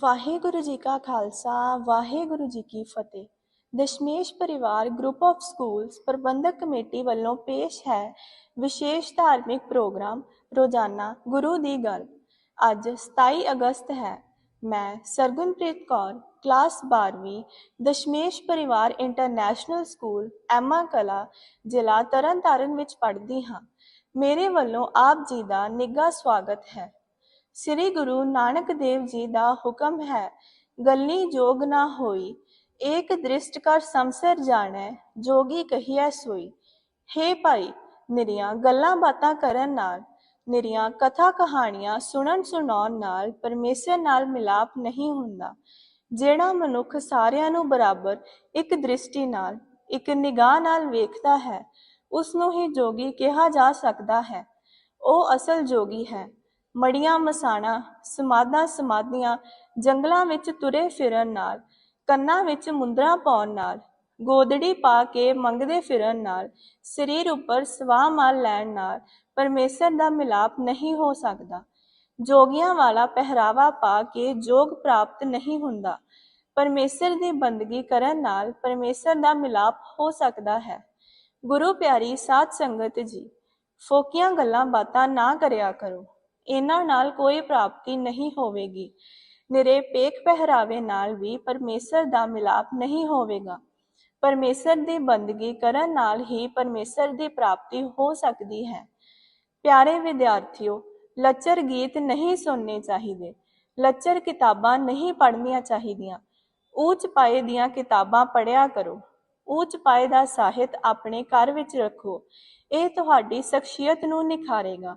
ਵਾਹਿਗੁਰੂ ਜੀ ਕਾ ਖਾਲਸਾ, ਵਾਹਿਗੁਰੂ ਜੀ ਕੀ ਫਤਿਹ। Dashmesh Parivar group of schools Parbandhak committee ਵੱਲੋਂ ਪੇਸ਼ ਹੈ ਵਿਸ਼ੇਸ਼ ਧਾਰਮਿਕ ਪ੍ਰੋਗਰਾਮ ਰੋਜ਼ਾਨਾ ਗੁਰੂ ਦੀ ਗੱਲ ਅੱਜ 27 ਅਗਸਤ ਹੈ। ਮੈਂ ਸਰਗੁਣਪ੍ਰੀਤ ਕੌਰ, ਕਲਾਸ 12ਵੀਂ Dashmesh Parivar international school, Emma ਕਲਾ, ਜ਼ਿਲ੍ਹਾ ਤਰਨਤਾਰਨ ਵਿੱਚ ਪੜ੍ਹਦੀ ਹਾਂ। ਮੇਰੇ ਵੱਲੋਂ ਆਪ ਜੀ ਦਾ ਨਿੱਘਾ ਸਵਾਗਤ ਹੈ। ਸ੍ਰੀ ਗੁਰੂ ਨਾਨਕ ਦੇਵ ਜੀ ਦਾ ਹੁਕਮ ਹੈ ਗੱਲੀ ਜੋਗ ਨਾ ਹੋਈ, ਏਕ ਦ੍ਰਿਸ਼ਟ ਕਰ ਸੰਸਰ ਜਾਣੈ, ਜੋਗੀ ਕਹੀਐ ਸੋਈ। ਹੇ ਭਾਈ, ਨਿਰੀਆਂ ਗੱਲਾਂ ਬਾਤਾਂ ਕਰਨ ਨਾਲ, ਨਿਰੀਆਂ ਕਥਾ ਕਹਾਣੀਆਂ ਸੁਣਨ ਸੁਣਾਉਣ ਨਾਲ ਪਰਮੇਸ਼ਰ ਨਾਲ ਮਿਲਾਪ ਨਹੀਂ ਹੁੰਦਾ। ਜਿਹੜਾ ਮਨੁੱਖ ਸਾਰਿਆਂ ਨੂੰ ਬਰਾਬਰ ਇੱਕ ਦ੍ਰਿਸ਼ਟੀ ਨਾਲ, ਇੱਕ ਨਿਗਾਹ ਨਾਲ ਵੇਖਦਾ ਹੈ ਉਸ ਨੂੰ ਹੀ ਜੋਗੀ ਕਿਹਾ ਜਾ ਸਕਦਾ ਹੈ। ਉਹ ਅਸਲ ਜੋਗੀ ਹੈ। ਮੜੀਆਂ ਮਸਾਣਾ, ਸਮਾਧਾਂ ਸਮਾਧੀਆਂ, ਜੰਗਲਾਂ ਵਿੱਚ ਤੁਰੇ ਫਿਰਨ ਨਾਲ, ਕੰਨਾਂ ਵਿੱਚ ਮੁੰਦਰਾ ਪਾਉਣ ਨਾਲ, ਗੋਦੜੀ ਪਾ ਕੇ ਮੰਗਦੇ ਫਿਰਨ ਨਾਲ, ਸਰੀਰ ਉੱਪਰ ਸਵਾਹ ਮਾਲ ਲੈਣ ਨਾਲ ਪਰਮੇਸ਼ਰ ਦਾ ਮਿਲਾਪ ਨਹੀਂ ਹੋ ਸਕਦਾ। ਜੋਗੀਆਂ ਵਾਲਾ ਪਹਿਰਾਵਾ ਪਾ ਕੇ ਜੋਗ ਪ੍ਰਾਪਤ ਨਹੀਂ ਹੁੰਦਾ। ਪਰਮੇਸ਼ਰ ਦੀ ਬੰਦਗੀ ਕਰਨ ਨਾਲ ਪਰਮੇਸ਼ਰ ਦਾ ਮਿਲਾਪ ਹੋ ਸਕਦਾ ਹੈ। ਗੁਰੂ ਪਿਆਰੀ ਸਾਧ ਸੰਗਤ ਜੀ, ਫੋਕੀਆਂ ਗੱਲਾਂ ਬਾਤਾਂ ਨਾ ਕਰਿਆ ਕਰੋ। ਇਹਨਾਂ ਨਾਲ ਕੋਈ ਪ੍ਰਾਪਤੀ ਨਹੀਂ ਹੋਵੇਗੀ। ਨਿਰੇ ਪਹਿਰਾਵੇ ਨਾਲ ਵੀ ਪਰਮੇਸ਼ਰ ਦਾ ਮਿਲਾਪ ਨਹੀਂ ਹੋਵੇਗਾ। ਪਰਮੇਸ਼ਰ ਦੀ ਬੰਦਗੀ ਕਰਨ ਨਾਲ ਹੀ ਪਰਮੇਸ਼ਰ ਦੀ ਪ੍ਰਾਪਤੀ ਹੋ ਸਕਦੀ ਹੈ। ਪਿਆਰੇ ਵਿਦਿਆਰਥੀਓ, ਲੱਚਰ ਗੀਤ ਨਹੀਂ ਸੁਣਨੇ ਚਾਹੀਦੇ। ਲੱਚਰ ਕਿਤਾਬਾਂ ਨਹੀਂ ਪੜ੍ਹਨੀਆਂ ਚਾਹੀਦੀਆਂ। ਉੱਚ ਪਾਏ ਦੀਆਂ ਕਿਤਾਬਾਂ ਪੜ੍ਹਿਆ ਕਰੋ। ਉੱਚ ਪਾਏ ਦਾ ਸਾਹਿਤ ਆਪਣੇ ਘਰ ਵਿੱਚ ਰੱਖੋ। ਇਹ ਤੁਹਾਡੀ ਸ਼ਖਸੀਅਤ ਨੂੰ ਨਿਖਾਰੇਗਾ।